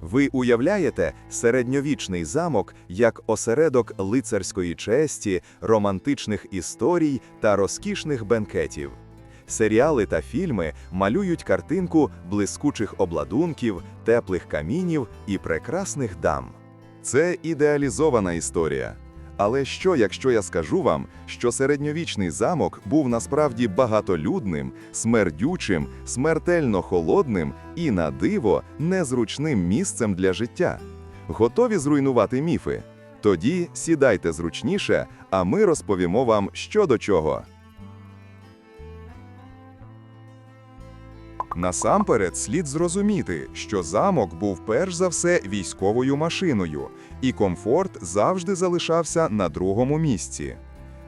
Ви уявляєте середньовічний замок як осередок лицарської честі, романтичних історій та розкішних бенкетів. Серіали та фільми малюють картинку блискучих обладунків, теплих камінів і прекрасних дам. Це ідеалізована історія. Але що, якщо я скажу вам, що середньовічний замок був насправді багатолюдним, смердючим, смертельно холодним і, на диво, незручним місцем для життя? Готові зруйнувати міфи? Тоді сідайте зручніше, а ми розповімо вам, що до чого. Насамперед слід зрозуміти, що замок був перш за все військовою машиною, і комфорт завжди залишався на другому місці.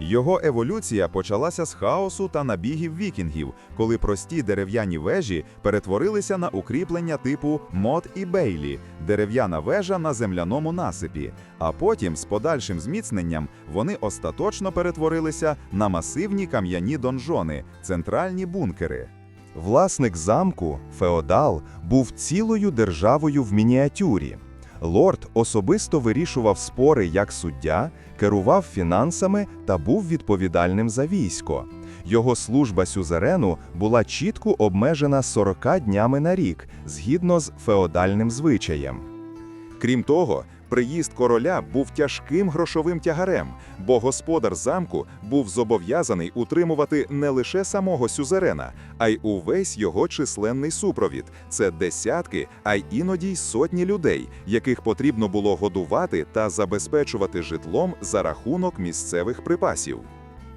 Його еволюція почалася з хаосу та набігів вікінгів, коли прості дерев'яні вежі перетворилися на укріплення типу мод і бейлі, дерев'яна вежа на земляному насипі. А потім, з подальшим зміцненням, вони остаточно перетворилися на масивні кам'яні донжони, центральні бункери. Власник замку, феодал, був цілою державою в мініатюрі. Лорд особисто вирішував спори як суддя, керував фінансами та був відповідальним за військо. Його служба сюзерену була чітко обмежена 40 днями на рік, згідно з феодальним звичаєм. Крім того, приїзд короля був тяжким грошовим тягарем, бо господар замку був зобов'язаний утримувати не лише самого сюзерена, а й увесь його численний супровід. Це десятки, а й іноді й сотні людей, яких потрібно було годувати та забезпечувати житлом за рахунок місцевих припасів.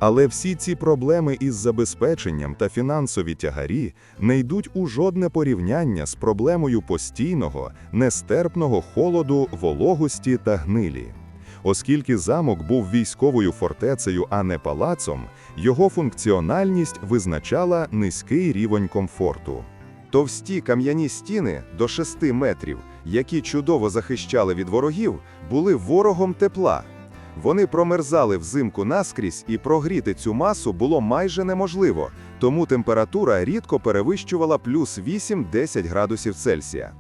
Але всі ці проблеми із забезпеченням та фінансові тягарі не йдуть у жодне порівняння з проблемою постійного, нестерпного холоду, вологості та гнилі. Оскільки замок був військовою фортецею, а не палацом, його функціональність визначала низький рівень комфорту. Товсті кам'яні стіни до 6 метрів, які чудово захищали від ворогів, були ворогом тепла. Вони промерзали взимку наскрізь, і прогріти цю масу було майже неможливо, тому температура рідко перевищувала плюс 8-10 градусів Цельсія.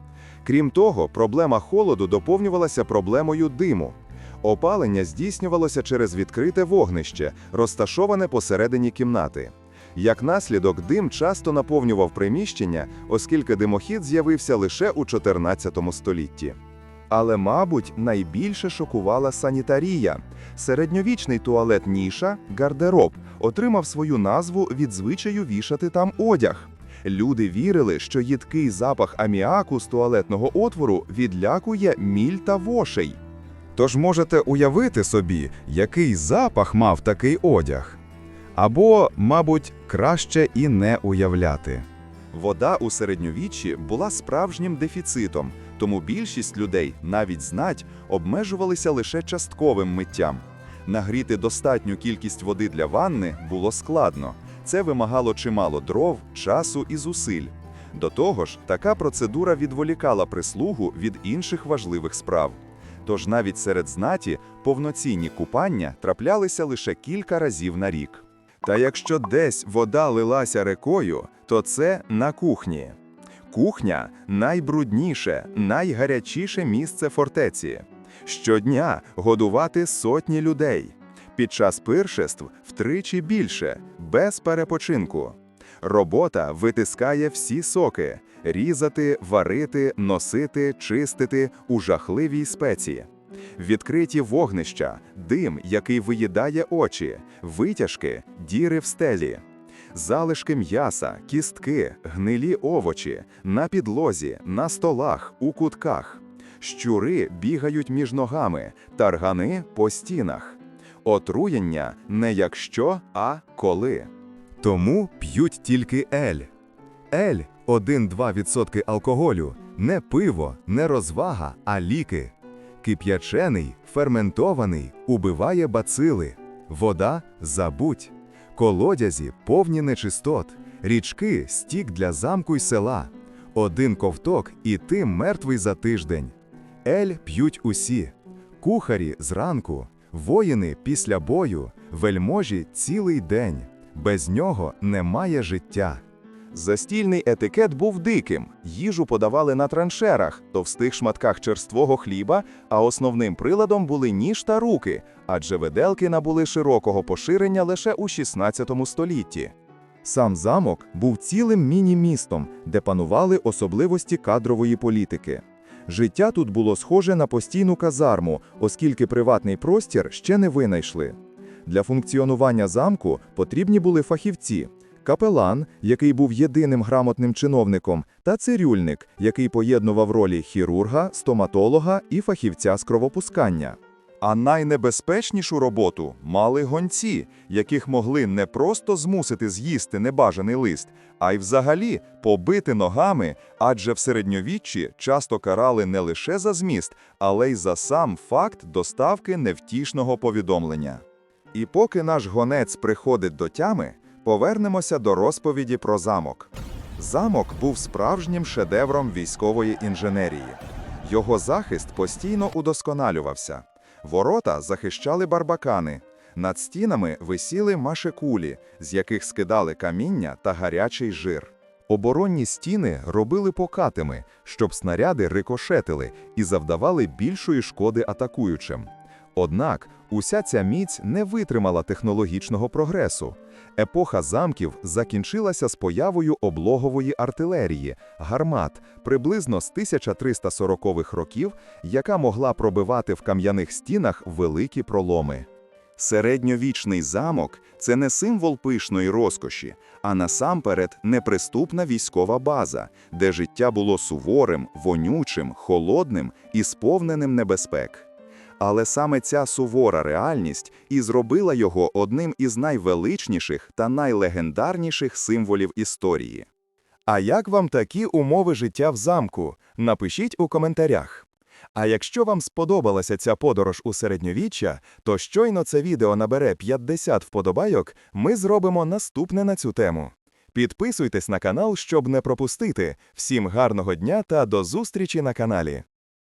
Крім того, проблема холоду доповнювалася проблемою диму. Опалення здійснювалося через відкрите вогнище, розташоване посередині кімнати. Як наслідок, дим часто наповнював приміщення, оскільки димохід з'явився лише у 14 столітті. Але, мабуть, найбільше шокувала санітарія. Середньовічний туалет Ніша, гардероб, отримав свою назву від звичаю вішати там одяг. Люди вірили, що їдкий запах аміаку з туалетного отвору відлякує міль та вошей. Тож можете уявити собі, який запах мав такий одяг. Або, мабуть, краще і не уявляти. Вода у середньовіччі була справжнім дефіцитом, тому більшість людей, навіть знать, обмежувалися лише частковим миттям. Нагріти достатню кількість води для ванни було складно. Це вимагало чимало дров, часу і зусиль. До того ж, така процедура відволікала прислугу від інших важливих справ. Тож навіть серед знаті повноцінні купання траплялися лише кілька разів на рік. Та якщо десь вода лилася рекою, то це на кухні. Кухня найбрудніше, найгарячіше місце фортеці. Щодня годувати сотні людей. Під час пиршеств втричі більше, без перепочинку. Робота витискає всі соки: різати, варити, носити, чистити у жахливій спеці. Відкриті вогнища, дим, який виїдає очі, витяжки, діри в стелі. Залишки м'яса, кістки, гнилі овочі, на підлозі, на столах, у кутках. Щури бігають між ногами, таргани по стінах. Отруєння не якщо, а коли. Тому п'ють тільки ель. Ель 1-2% алкоголю, не пиво, не розвага, а ліки. Кип'ячений, ферментований, убиває бацили. Вода забудь. Колодязі повні нечистот, річки стік для замку й села. Один ковток, і ти мертвий за тиждень. Ель п'ють усі. Кухарі зранку, воїни після бою, вельможі цілий день. Без нього немає життя. Застільний етикет був диким. Їжу подавали на траншерах, товстих шматках черствого хліба, а основним приладом були ніж та руки, адже виделки набули широкого поширення лише у 16 столітті. Сам замок був цілим міні-містом, де панували особливості кадрової політики. Життя тут було схоже на постійну казарму, оскільки приватний простір ще не винайшли. Для функціонування замку потрібні були фахівці: капелан, який був єдиним грамотним чиновником, та цирюльник, який поєднував ролі хірурга, стоматолога і фахівця з кровопускання. А найнебезпечнішу роботу мали гонці, яких могли не просто змусити з'їсти небажаний лист, а й взагалі побити ногами, адже в середньовіччі часто карали не лише за зміст, але й за сам факт доставки невтішного повідомлення. І поки наш гонець приходить до тями, повернемося до розповіді про замок. Замок був справжнім шедевром військової інженерії. Його захист постійно удосконалювався. Ворота захищали барбакани. Над стінами висіли машекулі, з яких скидали каміння та гарячий жир. Оборонні стіни робили покатими, щоб снаряди рикошетили і завдавали більшої шкоди атакуючим. Однак уся ця міць не витримала технологічного прогресу. Епоха замків закінчилася з появою облогової артилерії, гармат, приблизно з 1340-х років, яка могла пробивати в кам'яних стінах великі проломи. Середньовічний замок це не символ пишної розкоші, а насамперед неприступна військова база, де життя було суворим, вонючим, холодним і сповненим небезпек. Але саме ця сувора реальність і зробила його одним із найвеличніших та найлегендарніших символів історії. А як вам такі умови життя в замку? Напишіть у коментарях. А якщо вам сподобалася ця подорож у середньовіччя, то щойно це відео набере 50 вподобайок, ми зробимо наступне на цю тему. Підписуйтесь на канал, щоб не пропустити. Всім гарного дня та до зустрічі на каналі.